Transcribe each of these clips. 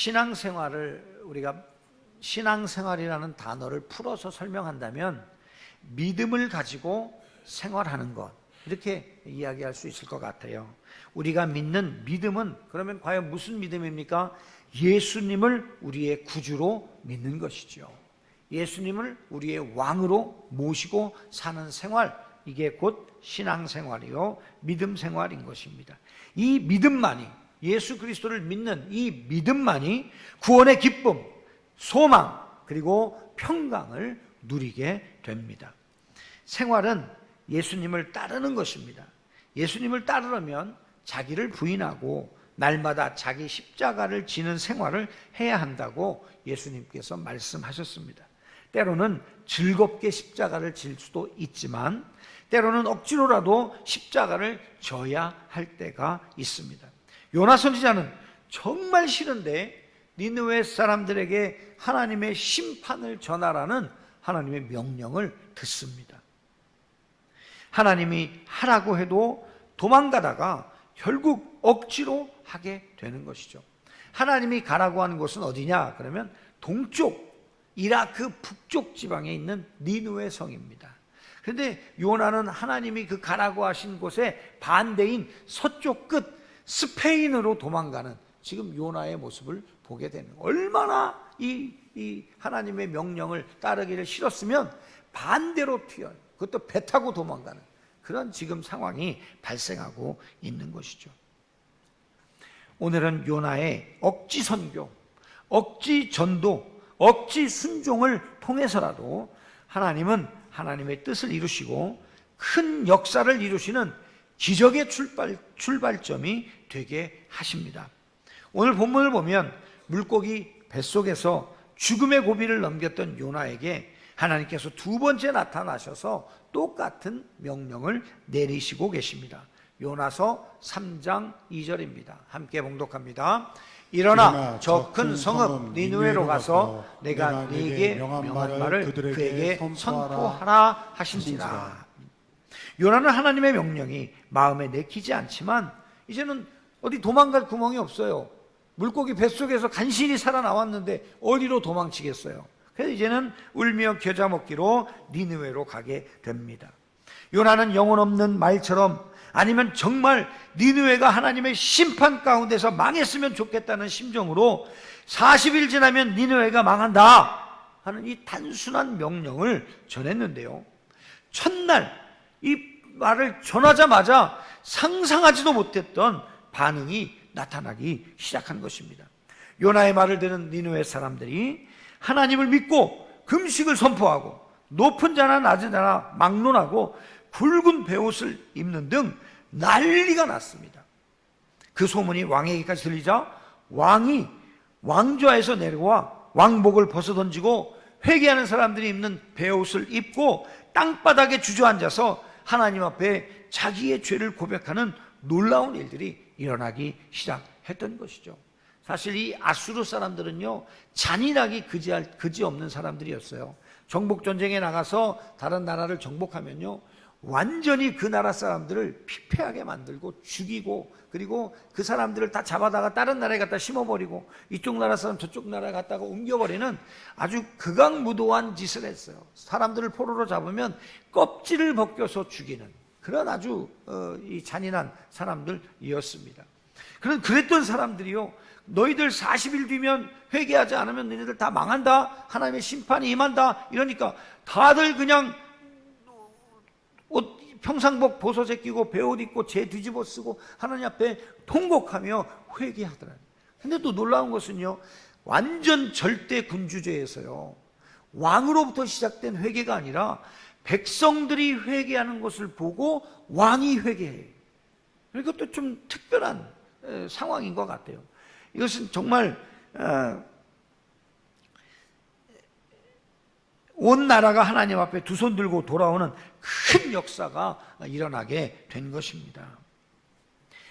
신앙생활을 우리가 신앙생활이라는 단어를 풀어서 설명한다면 믿음을 가지고 생활하는 것 이렇게 이야기할 수 있을 것 같아요. 우리가 믿는 믿음은 그러면 과연 무슨 믿음입니까? 예수님을 우리의 구주로 믿는 것이죠. 예수님을 우리의 왕으로 모시고 사는 생활 이게 곧 신앙생활이요 믿음 생활인 것입니다. 이 믿음만이 예수 그리스도를 믿는 이 믿음만이 구원의 기쁨, 소망 그리고 평강을 누리게 됩니다. 생활은 예수님을 따르는 것입니다. 예수님을 따르려면 자기를 부인하고 날마다 자기 십자가를 지는 생활을 해야 한다고 예수님께서 말씀하셨습니다. 때로는 즐겁게 십자가를 질 수도 있지만 때로는 억지로라도 십자가를 져야 할 때가 있습니다. 요나 선지자는 정말 싫은데 니느웨 사람들에게 하나님의 심판을 전하라는 하나님의 명령을 듣습니다. 하나님이 하라고 해도 도망가다가 결국 억지로 하게 되는 것이죠. 하나님이 가라고 하는 곳은 어디냐? 그러면 동쪽 이라크 북쪽 지방에 있는 니누의 성입니다. 그런데 요나는 하나님이 그 가라고 하신 곳의 반대인 서쪽 끝 스페인으로 도망가는 지금 요나의 모습을 보게 되는. 얼마나 이, 이 하나님의 명령을 따르기를 싫었으면 반대로 튀어요. 그것도 배 타고 도망가는 그런 지금 상황이 발생하고 있는 것이죠. 오늘은 요나의 억지 선교, 억지 전도, 억지 순종을 통해서라도 하나님은 하나님의 뜻을 이루시고 큰 역사를 이루시는 기적의 출발, 출발점이 되게 하십니다. 오늘 본문을 보면 물고기 뱃속에서 죽음의 고비를 넘겼던 요나에게 하나님께서 두 번째 나타나셔서 똑같은 명령을 내리시고 계십니다. 요나서 3장 2절입니다. 함께 봉독합니다. 일어나 저 큰 성읍 니누에로 가서 내가 네게 명한 말을 그에게 선포하라 하신지라. 요나는 하나님의 명령이 마음에 내키지 않지만 이제는 어디 도망갈 구멍이 없어요. 물고기 뱃속에서 간신히 살아나왔는데 어디로 도망치겠어요? 그래서 이제는 울며 겨자 먹기로 니느웨로 가게 됩니다. 요나는 영혼 없는 말처럼 아니면 정말 니느웨가 하나님의 심판 가운데서 망했으면 좋겠다는 심정으로 40일 지나면 니느웨가 망한다 하는 이 단순한 명령을 전했는데요. 첫날 이 말을 전하자마자 상상하지도 못했던 반응이 나타나기 시작한 것입니다. 요나의 말을 듣는 니느웨 사람들이 하나님을 믿고 금식을 선포하고 높은 자나 낮은 자나 막론하고 굵은 베옷을 입는 등 난리가 났습니다. 그 소문이 왕에게까지 들리자 왕이 왕좌에서 내려와 왕복을 벗어 던지고 회개하는 사람들이 입는 베옷을 입고 땅바닥에 주저앉아서 하나님 앞에 자기의 죄를 고백하는 놀라운 일들이 일어나기 시작했던 것이죠. 사실 이 아수르 사람들은요, 잔인하기 그지할, 그지 없는 사람들이었어요. 정복 전쟁에 나가서 다른 나라를 정복하면요, 완전히 그 나라 사람들을 피폐하게 만들고 죽이고 그리고 그 사람들을 다 잡아다가 다른 나라에 갖다 심어버리고 이쪽 나라 사람 저쪽 나라에 갖다가 옮겨버리는 아주 극악무도한 짓을 했어요. 사람들을 포로로 잡으면 껍질을 벗겨서 죽이는 그런 아주 어, 이 잔인한 사람들이었습니다. 그런 그랬던 사람들이요. 너희들 40일 뒤면 회개하지 않으면 너희들 다 망한다. 하나님의 심판이 임한다. 이러니까 다들 그냥 옷 평상복 보소제 끼고 배옷 입고 죄 뒤집어 쓰고 하나님 앞에 통곡하며 회개하더라. 근데 또 놀라운 것은요. 완전 절대 군주제에서요. 왕으로부터 시작된 회개가 아니라 백성들이 회개하는 것을 보고 왕이 회개해. 이것도 좀 특별한 상황인 것 같아요. 이것은 정말 온 나라가 하나님 앞에 두 손 들고 돌아오는 큰 역사가 일어나게 된 것입니다.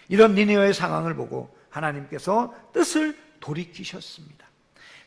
이런 니네의 상황을 보고 하나님께서 뜻을 돌이키셨습니다.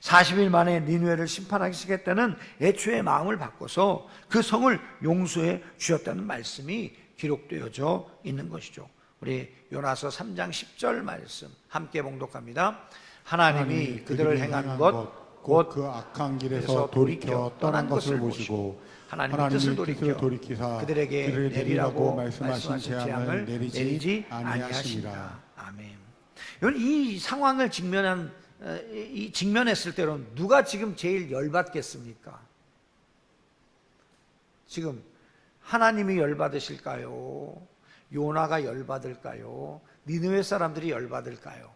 40일 만에 니누에를 심판하시겠다는 애초의 마음을 바꿔서 그 성을 용서해 주셨다는 말씀이 기록되어져 있는 것이죠. 우리 요나서 3장 10절 말씀 함께 봉독합니다. 하나님이 그들을 행한 것 곧 그 악한 길에서 돌이켜 떠난 것을 보시고 하나님의 뜻을 돌이켜 돌이키사 그들에게 내리라고 말씀하신 재앙을 내리지. 아니하시니라. 아멘. 여러분 이 상황을 직면한 어, 이 직면했을 때는 누가 지금 제일 열받겠습니까? 지금 하나님이 열받으실까요? 요나가 열받을까요? 니느웨 사람들이 열받을까요?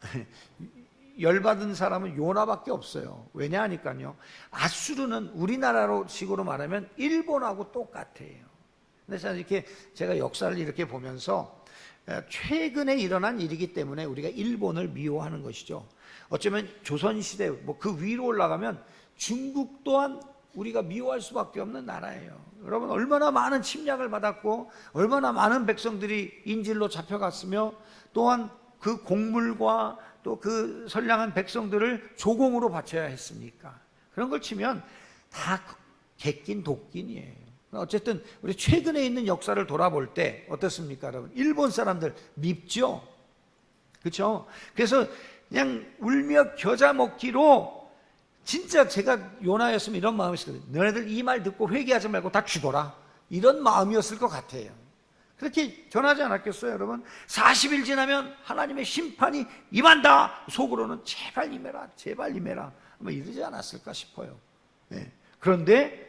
열받은 사람은 요나밖에 없어요. 왜냐 하니까요. 아수르는 우리나라로 식으로 말하면 일본하고 똑같아요. 그래서 이렇게 제가 역사를 이렇게 보면서 에, 최근에 일어난 일이기 때문에 우리가 일본을 미워하는 것이죠. 어쩌면 조선시대 뭐 그 위로 올라가면 중국 또한 우리가 미워할 수밖에 없는 나라예요. 여러분 얼마나 많은 침략을 받았고 얼마나 많은 백성들이 인질로 잡혀갔으며 또한 그 곡물과 또 그 선량한 백성들을 조공으로 바쳐야 했습니까? 그런 걸 치면 다 객긴 독긴이에요. 어쨌든 우리 최근에 있는 역사를 돌아볼 때 어떻습니까, 여러분? 일본 사람들 밉죠. 그렇죠? 그래서 그냥 울며 겨자 먹기로 진짜 제가 요나였으면 이런 마음이었을 거예요. 너네들 이 말 듣고 회개하지 말고 다 죽어라. 이런 마음이었을 것 같아요. 그렇게 전하지 않았겠어요, 여러분? 40일 지나면 하나님의 심판이 임한다. 속으로는 제발 임해라, 제발 임해라. 뭐 이러지 않았을까 싶어요. 네. 그런데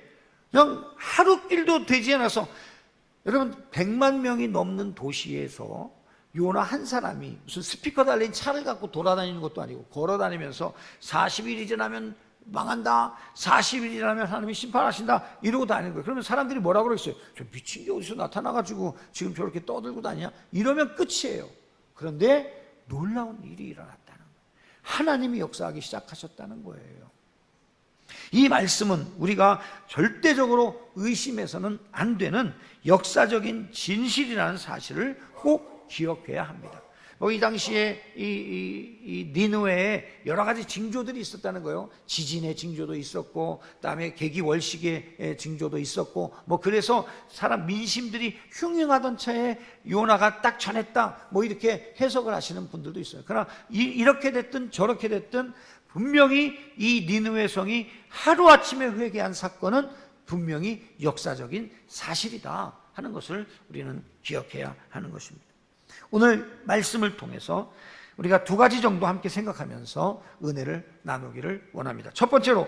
그냥 하루 길도 되지 않아서 여러분 100만 명이 넘는 도시에서 요나 한 사람이 무슨 스피커 달린 차를 갖고 돌아다니는 것도 아니고 걸어 다니면서 40일이 지나면 망한다. 40일이 지나면 하나님이 심판하신다. 이러고 다니는 거예요. 그러면 사람들이 뭐라고 그러겠어요? 저 미친 게 어디서 나타나가지고 지금 저렇게 떠들고 다니냐? 이러면 끝이에요. 그런데 놀라운 일이 일어났다는 거예요. 하나님이 역사하기 시작하셨다는 거예요. 이 말씀은 우리가 절대적으로 의심해서는 안 되는 역사적인 진실이라는 사실을 꼭 기억해야 합니다. 뭐 이 당시에 이, 이, 이 니누에 여러 가지 징조들이 있었다는 거예요. 지진의 징조도 있었고, 그다음에 계기 월식의 징조도 있었고, 뭐 그래서 사람 민심들이 흉흉하던 차에 요나가 딱 전했다. 뭐 이렇게 해석을 하시는 분들도 있어요. 그러나 이, 이렇게 됐든 저렇게 됐든 분명히 이 니누의 성이 하루 아침에 회개한 사건은 분명히 역사적인 사실이다 하는 것을 우리는 기억해야 하는 것입니다. 오늘 말씀을 통해서 우리가 두 가지 정도 함께 생각하면서 은혜를 나누기를 원합니다. 첫 번째로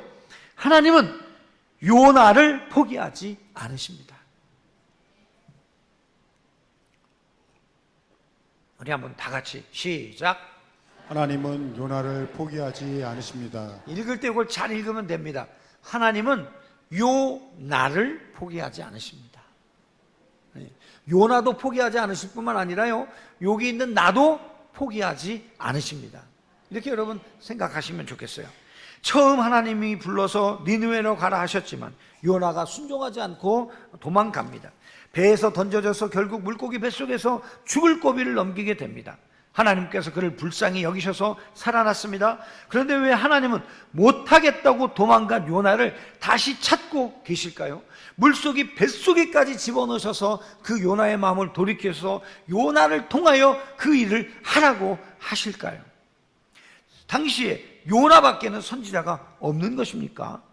하나님은 요나를 포기하지 않으십니다. 우리 한번 다 같이 시작. 하나님은 요나를 포기하지 않으십니다. 읽을 때 이걸 잘 읽으면 됩니다. 하나님은 요나를 포기하지 않으십니다. 네. 요나도 포기하지 않으실 뿐만 아니라요, 여기 있는 나도 포기하지 않으십니다. 이렇게 여러분 생각하시면 좋겠어요. 처음 하나님이 불러서 니누에로 가라 하셨지만 요나가 순종하지 않고 도망갑니다. 배에서 던져져서 결국 물고기 뱃속에서 죽을 고비를 넘기게 됩니다. 하나님께서 그를 불쌍히 여기셔서 살아났습니다. 그런데 왜 하나님은 못하겠다고 도망간 요나를 다시 찾고 계실까요? 물속이 뱃속에까지 집어넣으셔서 그 요나의 마음을 돌이켜서 요나를 통하여 그 일을 하라고 하실까요? 당시에 요나밖에는 선지자가 없는 것입니까?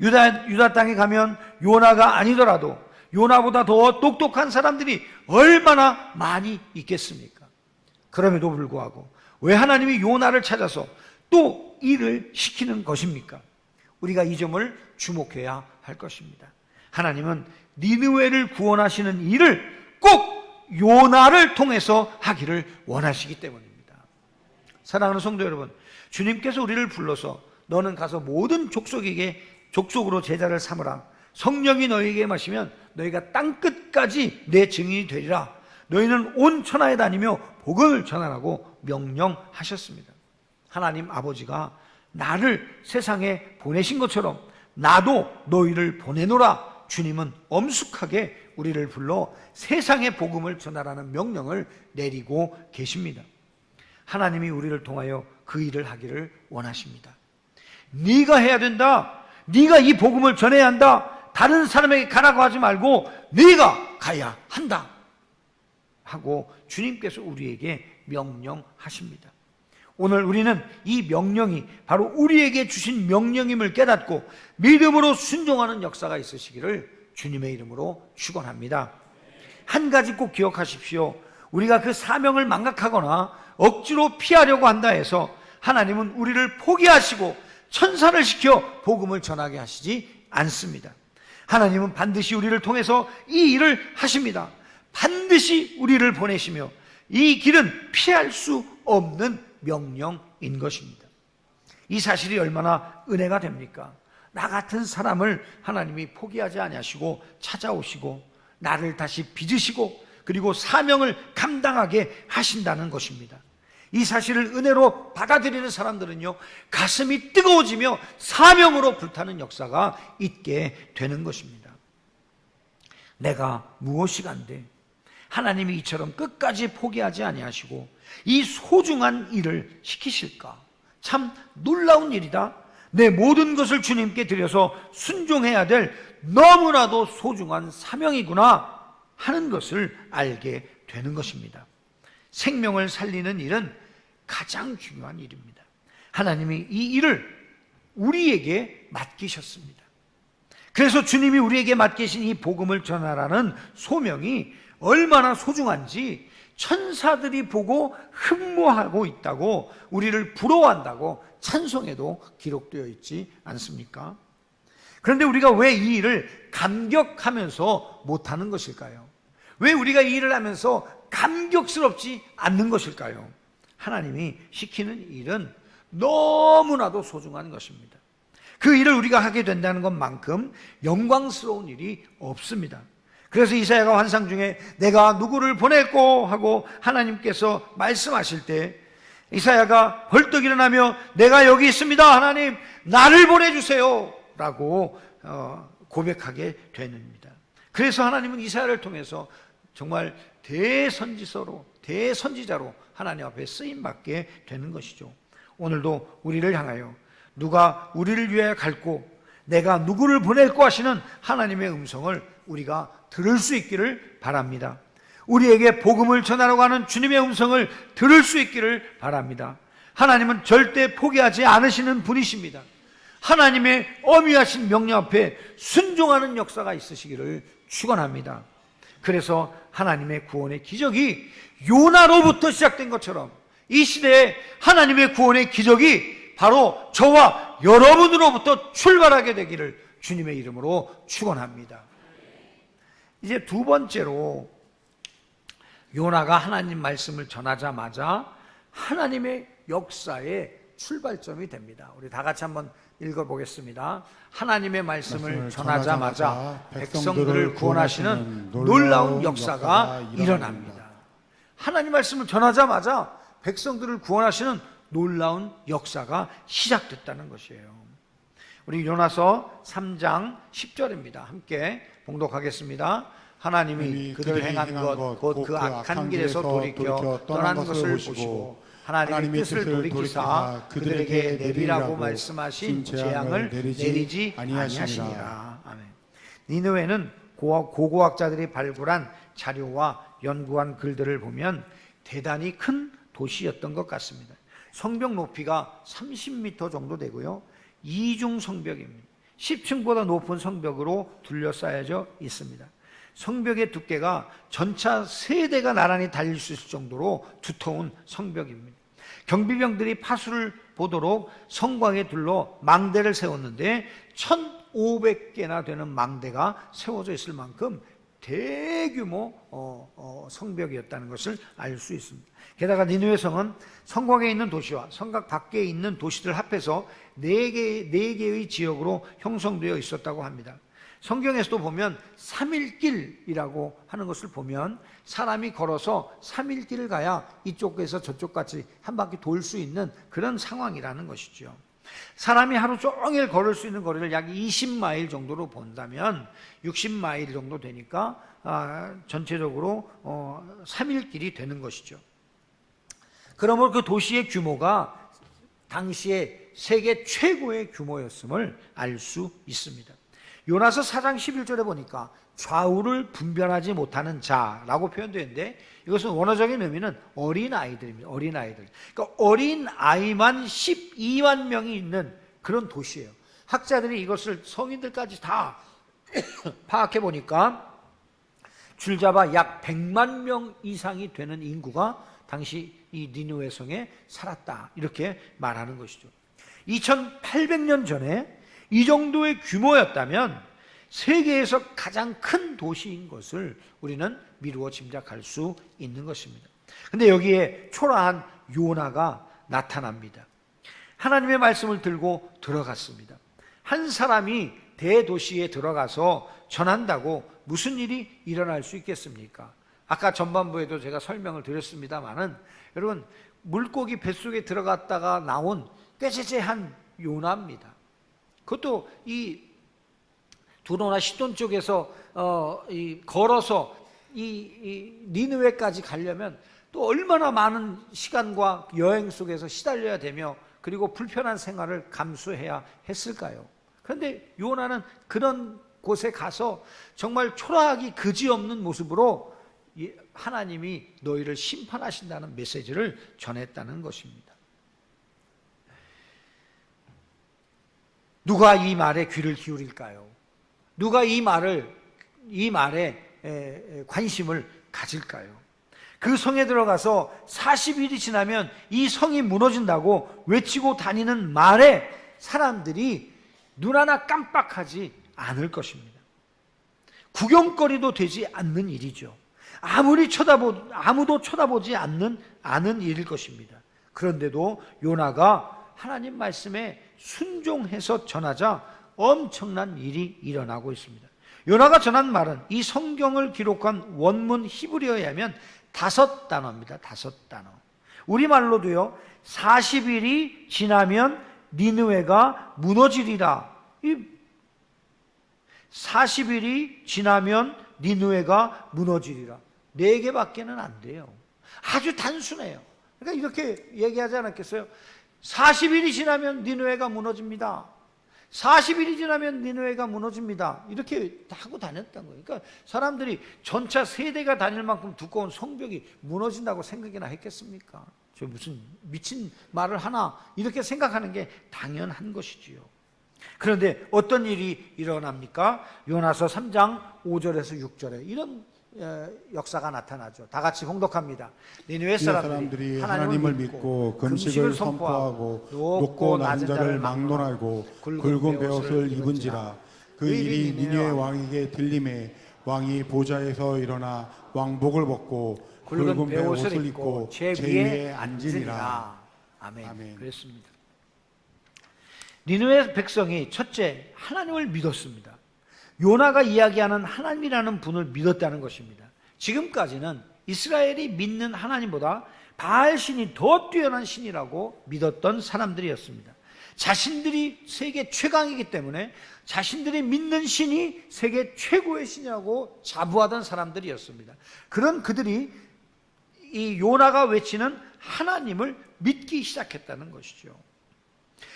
유다, 유다 땅에 가면 요나가 아니더라도 요나보다 더 똑똑한 사람들이 얼마나 많이 있겠습니까? 그럼에도 불구하고 왜 하나님이 요나를 찾아서 또 일을 시키는 것입니까? 우리가 이 점을 주목해야 할 것입니다. 하나님은 니느웨를 구원하시는 일을 꼭 요나를 통해서 하기를 원하시기 때문입니다. 사랑하는 성도 여러분, 주님께서 우리를 불러서 너는 가서 모든 족속에게 족속으로 제자를 삼으라. 성령이 너희에게 마시면 너희가 땅 끝까지 내 증인이 되리라. 너희는 온 천하에 다니며 복음을 전하라고 명령하셨습니다. 하나님 아버지가 나를 세상에 보내신 것처럼 나도 너희를 보내노라. 주님은 엄숙하게 우리를 불러 세상의 복음을 전하라는 명령을 내리고 계십니다. 하나님이 우리를 통하여 그 일을 하기를 원하십니다. 네가 해야 된다. 네가 이 복음을 전해야 한다. 다른 사람에게 가라고 하지 말고 네가 가야 한다. 하고 주님께서 우리에게 명령하십니다. 오늘 우리는 이 명령이 바로 우리에게 주신 명령임을 깨닫고 믿음으로 순종하는 역사가 있으시기를 주님의 이름으로 축원합니다. 한 가지 꼭 기억하십시오. 우리가 그 사명을 망각하거나 억지로 피하려고 한다 해서 하나님은 우리를 포기하시고 천사를 시켜 복음을 전하게 하시지 않습니다. 하나님은 반드시 우리를 통해서 이 일을 하십니다. 반드시 우리를 보내시며 이 길은 피할 수 없는 명령인 것입니다. 이 사실이 얼마나 은혜가 됩니까? 나 같은 사람을 하나님이 포기하지 아니하시고 찾아오시고 나를 다시 빚으시고 그리고 사명을 감당하게 하신다는 것입니다. 이 사실을 은혜로 받아들이는 사람들은요, 가슴이 뜨거워지며 사명으로 불타는 역사가 있게 되는 것입니다. 내가 무엇이 간데 하나님이 이처럼 끝까지 포기하지 아니하시고 이 소중한 일을 시키실까? 참 놀라운 일이다. 내 모든 것을 주님께 드려서 순종해야 될 너무나도 소중한 사명이구나 하는 것을 알게 되는 것입니다. 생명을 살리는 일은 가장 중요한 일입니다. 하나님이 이 일을 우리에게 맡기셨습니다. 그래서 주님이 우리에게 맡기신 이 복음을 전하라는 소명이 얼마나 소중한지 천사들이 보고 흠모하고 있다고 우리를 부러워한다고 찬송에도 기록되어 있지 않습니까? 그런데 우리가 왜 이 일을 감격하면서 못하는 것일까요? 왜 우리가 이 일을 하면서 감격스럽지 않는 것일까요? 하나님이 시키는 일은 너무나도 소중한 것입니다. 그 일을 우리가 하게 된다는 것만큼 영광스러운 일이 없습니다. 그래서 이사야가 환상 중에 내가 누구를 보낼고 하고 하나님께서 말씀하실 때 이사야가 벌떡 일어나며 내가 여기 있습니다. 하나님 나를 보내주세요. 라고 어, 고백하게 됩니다. 그래서 하나님은 이사야를 통해서 정말 대선지서로 대선지자로 하나님 앞에 쓰임 받게 되는 것이죠. 오늘도 우리를 향하여 누가 우리를 위하여 갈고 내가 누구를 보낼고 하시는 하나님의 음성을 우리가 들을 수 있기를 바랍니다. 우리에게 복음을 전하라고 하는 주님의 음성을 들을 수 있기를 바랍니다. 하나님은 절대 포기하지 않으시는 분이십니다. 하나님의 어미하신 명령 앞에 순종하는 역사가 있으시기를 축원합니다. 그래서 하나님의 구원의 기적이 요나로부터 시작된 것처럼 이 시대에 하나님의 구원의 기적이 바로 저와 여러분으로부터 출발하게 되기를 주님의 이름으로 축원합니다. 이제 두 번째로 요나가 하나님 말씀을 전하자마자 하나님의 역사의 출발점이 됩니다. 우리 다 같이 한번 읽어보겠습니다. 하나님의 말씀을 전하자마자 백성들을 구원하시는 놀라운 역사가 일어납니다. 하나님 말씀을 전하자마자 백성들을 구원하시는 놀라운 역사가 시작됐다는 것이에요. 우리 요나서 3장 10절입니다. 함께 봉독하겠습니다. 하나님이 그들 행한 행한 것 것, 곧곧그그 악한 길에서 돌이켜 떠난 것을 보시고 하나님의 뜻을 돌이키사 그들에게 내리라고 말씀하신 신 재앙을 내리지 아니하시니라. 아멘. 니느웨는 고- 고고학자들이 발굴한 자료와 연구한 글들을 보면 대단히 큰 도시였던 것 같습니다. 성벽 높이가 30m 정도 되고요. 이중 성벽입니다. 10층보다 높은 성벽으로 둘러싸여져 있습니다. 성벽의 두께가 전차 세대가 나란히 달릴 수 있을 정도로 두터운 성벽입니다. 경비병들이 파수를 보도록 성곽에 둘러 망대를 세웠는데 1,500개나 되는 망대가 세워져 있을 만큼 대규모 어, 어, 성벽이었다는 것을 알 수 있습니다. 게다가 니누의 성은 성곽에 있는 도시와 성곽 밖에 있는 도시들 합해서 네 개, 네 개의 지역으로 형성되어 있었다고 합니다. 성경에서도 보면 3일길이라고 하는 것을 보면 사람이 걸어서 3일길을 가야 이쪽에서 저쪽까지 한 바퀴 돌 수 있는 그런 상황이라는 것이죠. 사람이 하루 종일 걸을 수 있는 거리를 약 20마일 정도로 본다면 60마일 정도 되니까 아, 전체적으로 어, 3일 길이 되는 것이죠. 그러므로 그 도시의 규모가 당시에 세계 최고의 규모였음을 알 수 있습니다. 요나서 4장 11절에 보니까 좌우를 분별하지 못하는 자라고 표현되는데 이것은 원어적인 의미는 어린 아이들입니다. 어린 아이들. 그러니까 어린 아이만 12만 명이 있는 그런 도시예요. 학자들이 이것을 성인들까지 다 파악해 보니까 줄잡아 약 100만 명 이상이 되는 인구가 당시 이 니누웨 성에 살았다. 이렇게 말하는 것이죠. 2800년 전에 이 정도의 규모였다면 세계에서 가장 큰 도시인 것을 우리는 미루어 짐작할 수 있는 것입니다. 근데 여기에 초라한 요나가 나타납니다. 하나님의 말씀을 들고 들어갔습니다. 한 사람이 대도시에 들어가서 전한다고 무슨 일이 일어날 수 있겠습니까? 아까 전반부에도 제가 설명을 드렸습니다만은 여러분 물고기 뱃속에 들어갔다가 나온 꾀죄죄한 요나입니다. 그것도 이 두로나 시돈 쪽에서 어, 이 걸어서 이, 이 니느웨까지 가려면 또 얼마나 많은 시간과 여행 속에서 시달려야 되며 그리고 불편한 생활을 감수해야 했을까요? 그런데 요나는 그런 곳에 가서 정말 초라하기 그지없는 모습으로 이 하나님이 너희를 심판하신다는 메시지를 전했다는 것입니다. 누가 이 말에 귀를 기울일까요? 누가 이 말을 이 말에 관심을 가질까요? 그 성에 들어가서 40일이 지나면 이 성이 무너진다고 외치고 다니는 말에 사람들이 눈 하나 깜빡하지 않을 것입니다. 구경거리도 되지 않는 일이죠. 아무리 쳐다보 아무도 쳐다보지 않는 않은 일일 것입니다. 그런데도 요나가 하나님 말씀에 순종해서 전하자 엄청난 일이 일어나고 있습니다. 요나가 전한 말은 이 성경을 기록한 원문 히브리어에 하면 다섯 단어입니다. 다섯 단어. 우리말로도요. 40일이 지나면 니느웨가 무너지리라. 이 40일이 지나면 니느웨가 무너지리라. 네 개밖에는 안 돼요. 아주 단순해요. 그러니까 이렇게 얘기하지 않았겠어요? 40일이 지나면 니느웨가 무너집니다. 40일이 지나면 니느웨가 무너집니다. 이렇게 하고 다녔던 거예요. 그러니까 사람들이 전차 세대가 다닐 만큼 두꺼운 성벽이 무너진다고 생각이나 했겠습니까? 저 무슨 미친 말을 하나 이렇게 생각하는 게 당연한 것이지요. 그런데 어떤 일이 일어납니까? 요나서 3장 5절에서 6절에 이런 어, 역사가 나타나죠. 다 같이 홍독합니다. 니느웨 사람들이, 사람들이 하나님을 믿고 금식을 선포하고 높고 낮은 자를 막론하고 굵은 베옷을 입은지라 그 일이 니네 왕에게 들림에 왕이 보좌에서 일어나 왕복을 벗고 굵은 베옷을 입고 제 위에 앉으니라. 아멘. 아멘. 그랬습니다. 니느웨 백성이 첫째 하나님을 믿었습니다. 요나가 이야기하는 하나님이라는 분을 믿었다는 것입니다. 지금까지는 이스라엘이 믿는 하나님보다 바알 신이 더 뛰어난 신이라고 믿었던 사람들이었습니다. 자신들이 세계 최강이기 때문에 자신들이 믿는 신이 세계 최고의 신이라고 자부하던 사람들이었습니다. 그런 그들이 이 요나가 외치는 하나님을 믿기 시작했다는 것이죠.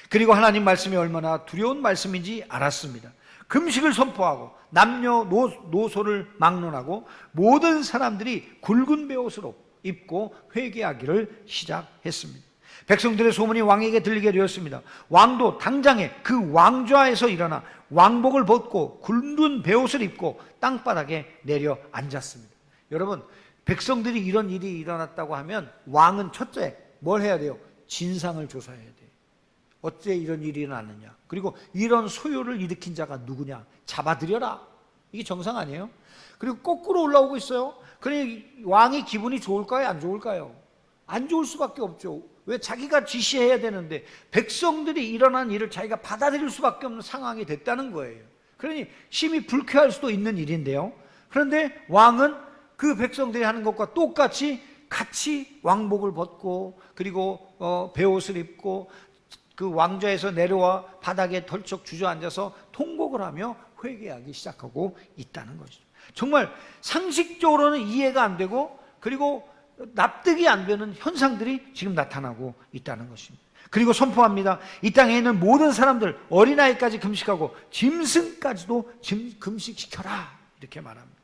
그리고 하나님 말씀이 얼마나 두려운 말씀인지 알았습니다. 금식을 선포하고 남녀 노소를 막론하고 모든 사람들이 굵은 베옷을 입고 회개하기를 시작했습니다. 백성들의 소문이 왕에게 들리게 되었습니다. 왕도 당장에 그 왕좌에서 일어나 왕복을 벗고 굵은 베옷을 입고 땅바닥에 내려 앉았습니다. 여러분, 백성들이 이런 일이 일어났다고 하면 왕은 첫째 뭘 해야 돼요? 진상을 조사해야 돼요. 어째 이런 일이 일어났느냐? 그리고 이런 소요를 일으킨 자가 누구냐? 잡아들여라. 이게 정상 아니에요? 그리고 거꾸로 올라오고 있어요. 그러니 왕이 기분이 좋을까요? 안 좋을까요? 안 좋을 수밖에 없죠. 왜 자기가 지시해야 되는데 백성들이 일어난 일을 자기가 받아들일 수밖에 없는 상황이 됐다는 거예요. 그러니 심히 불쾌할 수도 있는 일인데요. 그런데 왕은 그 백성들이 하는 것과 똑같이 같이 왕복을 벗고 그리고 어, 베옷을 입고 그 왕좌에서 내려와 바닥에 덜쩍 주저앉아서 통곡을 하며 회개하기 시작하고 있다는 것이죠. 정말 상식적으로는 이해가 안 되고 그리고 납득이 안 되는 현상들이 지금 나타나고 있다는 것입니다. 그리고 선포합니다. 이 땅에 있는 모든 사람들 어린아이까지 금식하고 짐승까지도 짐, 금식시켜라 이렇게 말합니다.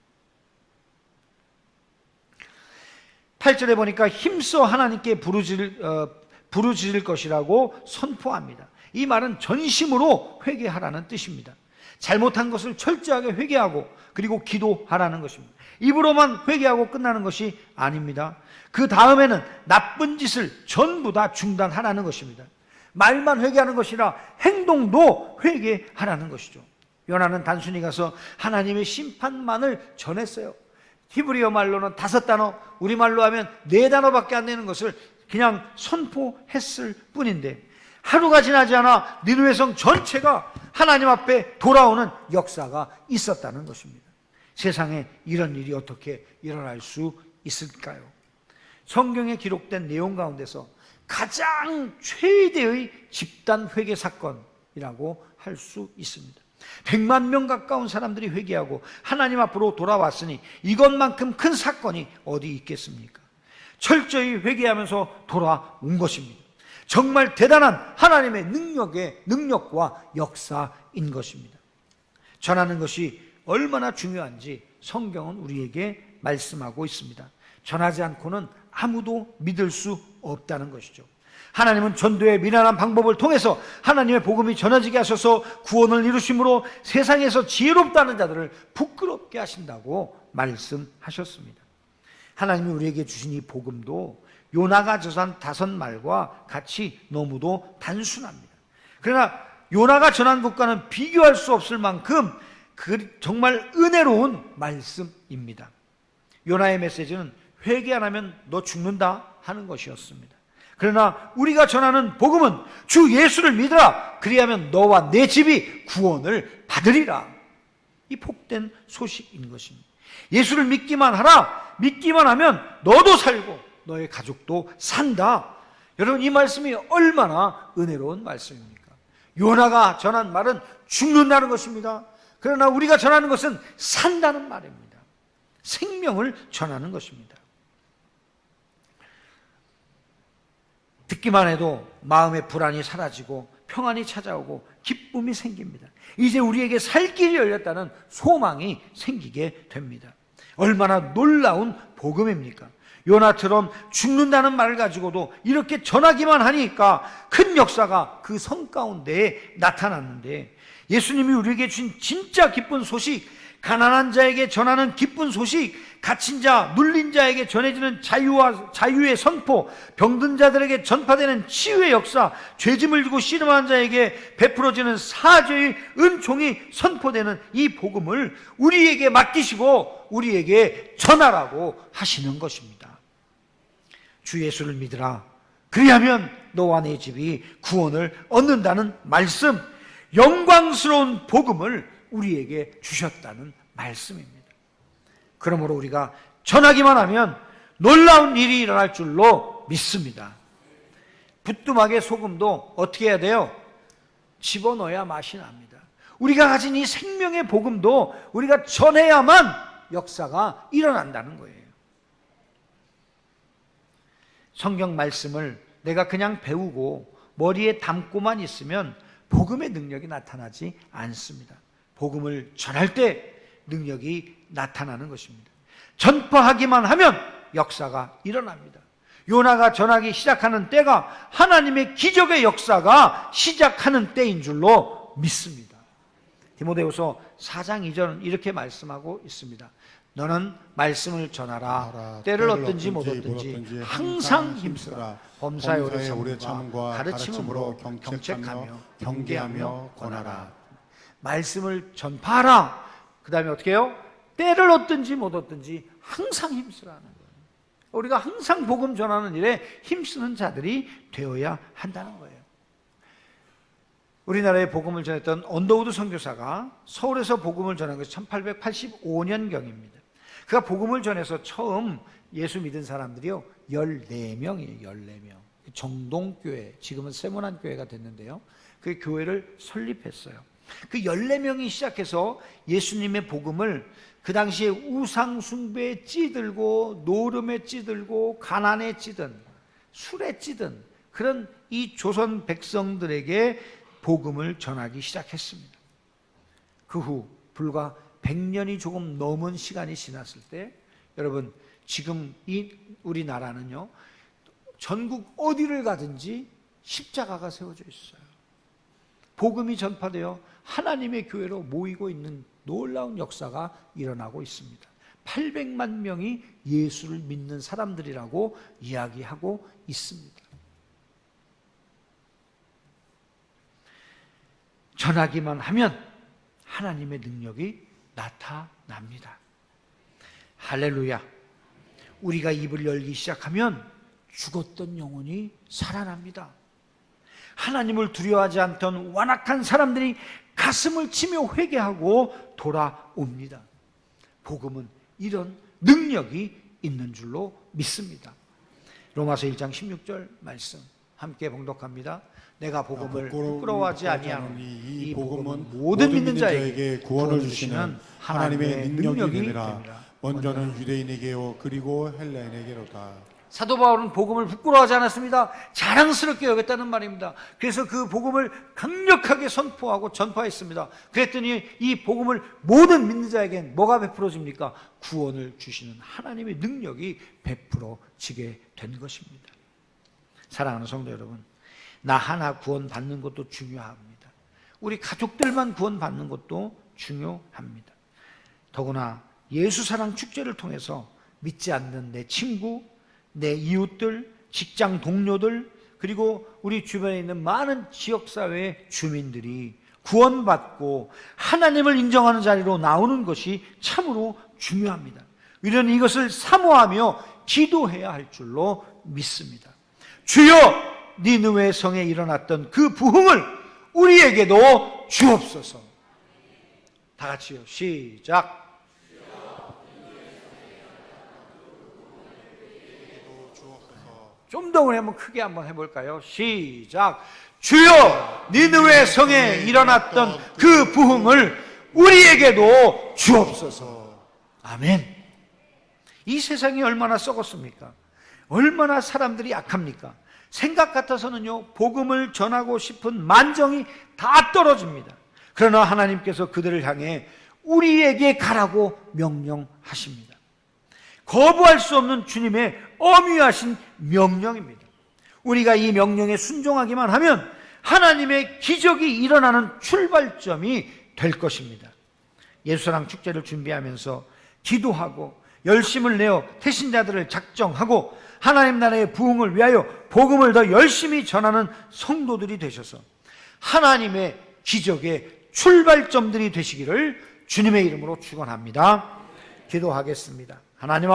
8절에 보니까 힘써 하나님께 부르짖을, 어, 부르짖을 것이라고 선포합니다. 이 말은 전심으로 회개하라는 뜻입니다. 잘못한 것을 철저하게 회개하고 그리고 기도하라는 것입니다. 입으로만 회개하고 끝나는 것이 아닙니다. 그 다음에는 나쁜 짓을 전부 다 중단하라는 것입니다. 말만 회개하는 것이라 행동도 회개하라는 것이죠. 요나는 단순히 가서 하나님의 심판만을 전했어요. 히브리어 말로는 다섯 단어, 우리 말로 하면 네 단어밖에 안 되는 것을 그냥 선포했을 뿐인데 하루가 지나지 않아 니누의 성 전체가 하나님 앞에 돌아오는 역사가 있었다는 것입니다. 세상에 이런 일이 어떻게 일어날 수 있을까요? 성경에 기록된 내용 가운데서 가장 최대의 집단 회개 사건이라고 할 수 있습니다. 100만 명 가까운 사람들이 회개하고 하나님 앞으로 돌아왔으니 이것만큼 큰 사건이 어디 있겠습니까? 철저히 회개하면서 돌아온 것입니다. 정말 대단한 하나님의 능력의 능력과 역사인 것입니다. 전하는 것이 얼마나 중요한지 성경은 우리에게 말씀하고 있습니다. 전하지 않고는 아무도 믿을 수 없다는 것이죠. 하나님은 전도의 미련한 방법을 통해서 하나님의 복음이 전해지게 하셔서 구원을 이루심으로 세상에서 지혜롭다는 자들을 부끄럽게 하신다고 말씀하셨습니다. 하나님이 우리에게 주신 이 복음도 요나가 저산 다섯 말과 같이 너무도 단순합니다. 그러나 요나가 전한 것과는 비교할 수 없을 만큼 그 정말 은혜로운 말씀입니다. 요나의 메시지는 회개 안 하면 너 죽는다 하는 것이었습니다. 그러나 우리가 전하는 복음은 주 예수를 믿으라. 그리하면 너와 내 집이 구원을 받으리라. 이 복된 소식인 것입니다. 예수를 믿기만 하라. 믿기만 하면 너도 살고 너의 가족도 산다. 여러분 이 말씀이 얼마나 은혜로운 말씀입니까? 요나가 전한 말은 죽는다는 것입니다. 그러나 우리가 전하는 것은 산다는 말입니다. 생명을 전하는 것입니다. 듣기만 해도 마음의 불안이 사라지고 평안이 찾아오고 기쁨이 생깁니다. 이제 우리에게 살 길이 열렸다는 소망이 생기게 됩니다. 얼마나 놀라운 복음입니까? 요나처럼 죽는다는 말을 가지고도 이렇게 전하기만 하니까 큰 역사가 그 성 가운데에 나타났는데 예수님이 우리에게 주신 진짜 기쁜 소식, 가난한 자에게 전하는 기쁜 소식, 갇힌 자, 눌린 자에게 전해지는 자유와 자유의 선포, 병든 자들에게 전파되는 치유의 역사, 죄짐을 지고 씨름하는 자에게 베풀어지는 사죄의 은총이 선포되는 이 복음을 우리에게 맡기시고 우리에게 전하라고 하시는 것입니다. 주 예수를 믿으라. 그리하면 너와 내 집이 구원을 얻는다는 말씀, 영광스러운 복음을 우리에게 주셨다는 말씀입니다. 그러므로 우리가 전하기만 하면 놀라운 일이 일어날 줄로 믿습니다. 부뚜막에 소금도 어떻게 해야 돼요? 집어넣어야 맛이 납니다. 우리가 가진 이 생명의 복음도 우리가 전해야만 역사가 일어난다는 거예요. 성경 말씀을 내가 그냥 배우고 머리에 담고만 있으면 복음의 능력이 나타나지 않습니다. 복음을 전할 때 능력이 나타나는 것입니다. 전파하기만 하면 역사가 일어납니다. 요나가 전하기 시작하는 때가 하나님의 기적의 역사가 시작하는 때인 줄로 믿습니다. 디모데후서 4장 2절은 이렇게 말씀하고 있습니다. 너는 말씀을 전하라. 전하라. 때를 때를 얻든지 못 얻든지 항상 힘쓰라. 범사의 오래 참음과 가르침으로 경책하며 경계하며 권하라. 말씀을 전파하라. 그 다음에 어떻게 해요? 때를 얻든지 못 얻든지 항상 힘쓰라는 거예요. 우리가 항상 복음 전하는 일에 힘쓰는 자들이 되어야 한다는 거예요. 우리나라에 복음을 전했던 언더우드 선교사가 서울에서 복음을 전한 것이 1885년경입니다. 그가 복음을 전해서 처음 예수 믿은 사람들이요 14명이에요. 14명. 정동교회, 지금은 세모난 교회가 됐는데요. 그 교회를 설립했어요. 그 14명이 시작해서 예수님의 복음을 그 당시에 우상 숭배에 찌들고 노름에 찌들고 가난에 찌든 술에 찌든 그런 이 조선 백성들에게 복음을 전하기 시작했습니다. 그 후 불과 100년이 조금 넘은 시간이 지났을 때 여러분 지금 이 우리나라는요 전국 어디를 가든지 십자가가 세워져 있어요. 복음이 전파되어 하나님의 교회로 모이고 있는 놀라운 역사가 일어나고 있습니다. 800만 명이 예수를 믿는 사람들이라고 이야기하고 있습니다. 전하기만 하면 하나님의 능력이 나타납니다. 할렐루야. 우리가 입을 열기 시작하면 죽었던 영혼이 살아납니다. 하나님을 두려워하지 않던 완악한 사람들이 가슴을 치며 회개하고 돌아옵니다. 복음은 이런 능력이 있는 줄로 믿습니다. 로마서 1장 16절 말씀 함께 봉독합니다. 내가 복음을 부끄러워하지 아니하노니 이 복음은 모든 믿는 자에게 구원을 주시는 하나님의 능력이 되니라. 먼저는 유대인에게요 그리고 헬라인에게로다. 사도 바울은 복음을 부끄러워하지 않았습니다. 자랑스럽게 여겼다는 말입니다. 그래서 그 복음을 강력하게 선포하고 전파했습니다. 그랬더니 이 복음을 모든 믿는 자에겐 뭐가 베풀어집니까? 구원을 주시는 하나님의 능력이 베풀어지게 된 것입니다. 사랑하는 성도 여러분, 나 하나 구원 받는 것도 중요합니다. 우리 가족들만 구원 받는 것도 중요합니다. 더구나 예수 사랑 축제를 통해서 믿지 않는 내 친구, 내 이웃들, 직장 동료들, 그리고 우리 주변에 있는 많은 지역사회 주민들이 구원받고 하나님을 인정하는 자리로 나오는 것이 참으로 중요합니다. 우리는 이것을 사모하며 기도해야 할 줄로 믿습니다. 주여 니느웨 성에 일어났던 그 부흥을 우리에게도 주옵소서. 다 같이요. 시작. 좀더 한번 크게 한번 해볼까요? 시작. 주여, 니느웨 성에 일어났던 그 부흥을 우리에게도 주옵소서. 아멘. 이 세상이 얼마나 썩었습니까? 얼마나 사람들이 약합니까? 생각 같아서는요, 복음을 전하고 싶은 만정이 다 떨어집니다. 그러나 하나님께서 그들을 향해 우리에게 가라고 명령하십니다. 거부할 수 없는 주님의 엄위하신 명령입니다. 우리가 이 명령에 순종하기만 하면 하나님의 기적이 일어나는 출발점이 될 것입니다. 예수랑 축제를 준비하면서 기도하고 열심을 내어 태신자들을 작정하고 하나님 나라의 부흥을 위하여 복음을 더 열심히 전하는 성도들이 되셔서 하나님의 기적의 출발점들이 되시기를 주님의 이름으로 축원합니다. 기도하겠습니다. 하나님